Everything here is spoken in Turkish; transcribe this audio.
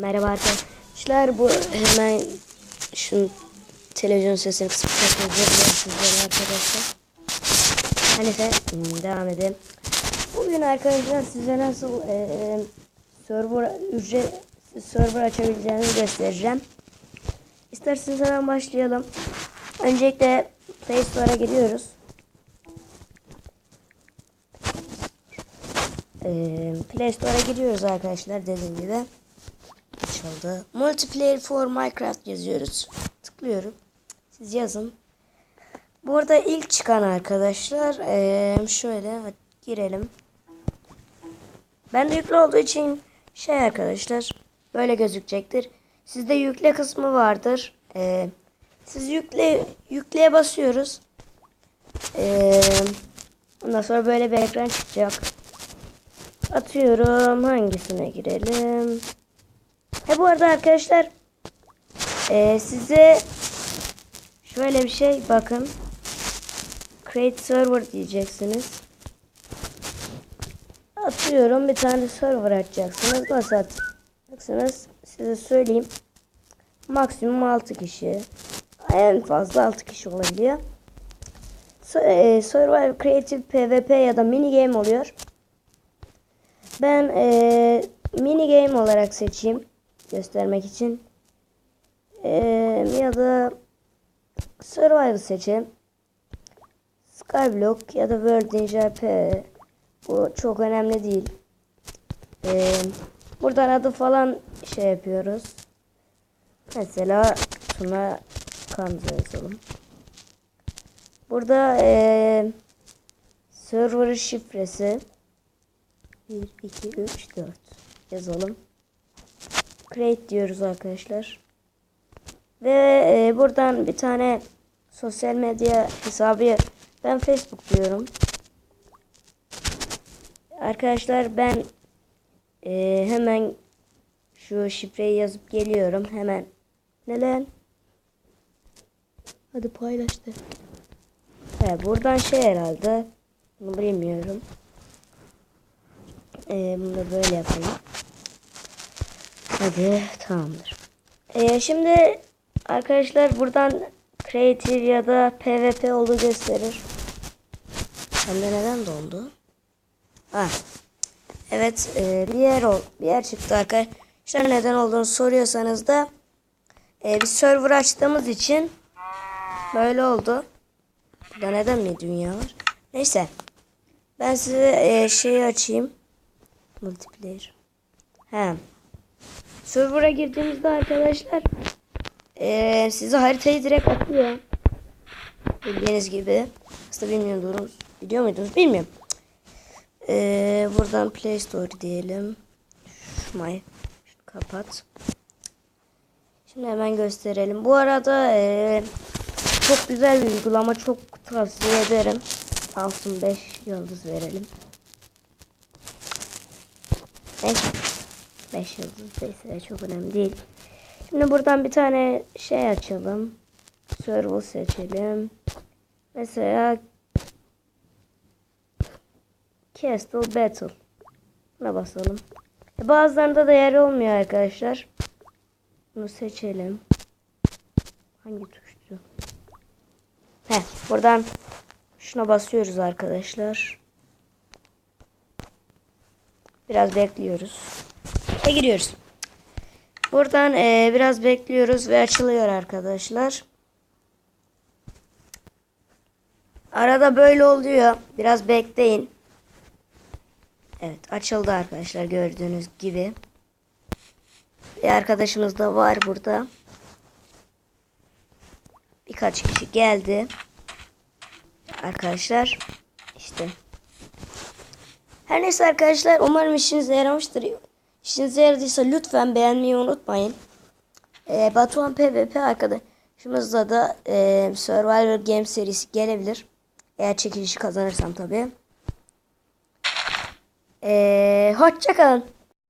Merhaba arkadaşlar. Bu hemen şu televizyon sesini kısıp sizlere arkadaşlar. Neyse hmm, devam edelim. Bugün arkadaşlar size nasıl e, server ücret server açabileceğinizi göstereceğim. İsterseniz hemen başlayalım. Öncelikle Play Store'a giriyoruz. E, Play Store'a giriyoruz arkadaşlar dediğim gibi açıldı. Multiplayer for Minecraft yazıyoruz. Tıklıyorum. Siz yazın. Bu arada ilk çıkan arkadaşlar şöyle girelim. Ben de yüklü olduğu için şey arkadaşlar böyle gözükecektir. Sizde yükle kısmı vardır. Eee, siz yükle yükleye basıyoruz. Eee, ondan sonra böyle bir ekran çıkacak. Atıyorum hangisine girelim? He bu arada arkadaşlar eee, size şöyle bir şey bakın. Create server diyeceksiniz. Atıyorum bir tane server açacaksınız. Nasıl atacaksınız? Size söyleyeyim. Maksimum 6 kişi. En fazla 6 kişi olabiliyor. So- eee, Survival Creative PvP ya da mini game oluyor. Ben eee mini game olarak seçeyim göstermek için. Eee, ya da Survival seçelim. Skyblock ya da World Ninja P. Bu çok önemli değil. Eee, buradan adı falan şey yapıyoruz. Mesela Tuna Kanza yazalım. Burada eee server şifresi 1, 2, 3, 4 yazalım. Create diyoruz arkadaşlar. Ve e, buradan bir tane sosyal medya hesabı ben Facebook diyorum. Arkadaşlar ben e, hemen şu şifreyi yazıp geliyorum. Hemen ne lan? Hadi paylaş de. He, buradan şey herhalde. Bunu bilmiyorum. E, bunu da böyle yapalım. Hadi tamamdır. Ee, şimdi arkadaşlar buradan Creative ya da PvP olduğu gösterir. Bende neden doldu? Ha. Evet e, bir yer ol, bir yer çıktı arkadaşlar. Neden olduğunu soruyorsanız da e, bir server açtığımız için böyle oldu. Burada neden bir dünya var? Neyse. Ben size e, şeyi açayım. Multiplayer. He. Server'a girdiğimizde arkadaşlar eee size haritayı direkt atıyor. Bildiğiniz gibi. Aslında bilmiyordunuz. Biliyor muydunuz? Bilmiyorum. Eee, buradan Play Store diyelim. Şumay. Şunu kapat. Şimdi hemen gösterelim. Bu arada eee, çok güzel bir uygulama. Çok tavsiye ederim. Altın 5 yıldız verelim. Neyse. 5 yıldız neyse çok önemli değil. Şimdi buradan bir tane şey açalım. Server seçelim. Mesela Castle Battle. Buna basalım. E, bazılarında da yer olmuyor arkadaşlar. Bunu seçelim. Hangi tuştu? He, buradan şuna basıyoruz arkadaşlar. Biraz bekliyoruz. Giriyoruz. Buradan e, biraz bekliyoruz ve açılıyor arkadaşlar. Arada böyle oluyor. Biraz bekleyin. Evet açıldı arkadaşlar gördüğünüz gibi. Bir arkadaşımız da var burada. Birkaç kişi geldi. Arkadaşlar işte. Her neyse arkadaşlar umarım işinize yaramıştır. İşinize yaradıysa lütfen beğenmeyi unutmayın. Ee, Batuhan PvP arkadaşımızla da e, Survivor Game serisi gelebilir. Eğer çekilişi kazanırsam tabii. Ee, hoşçakalın.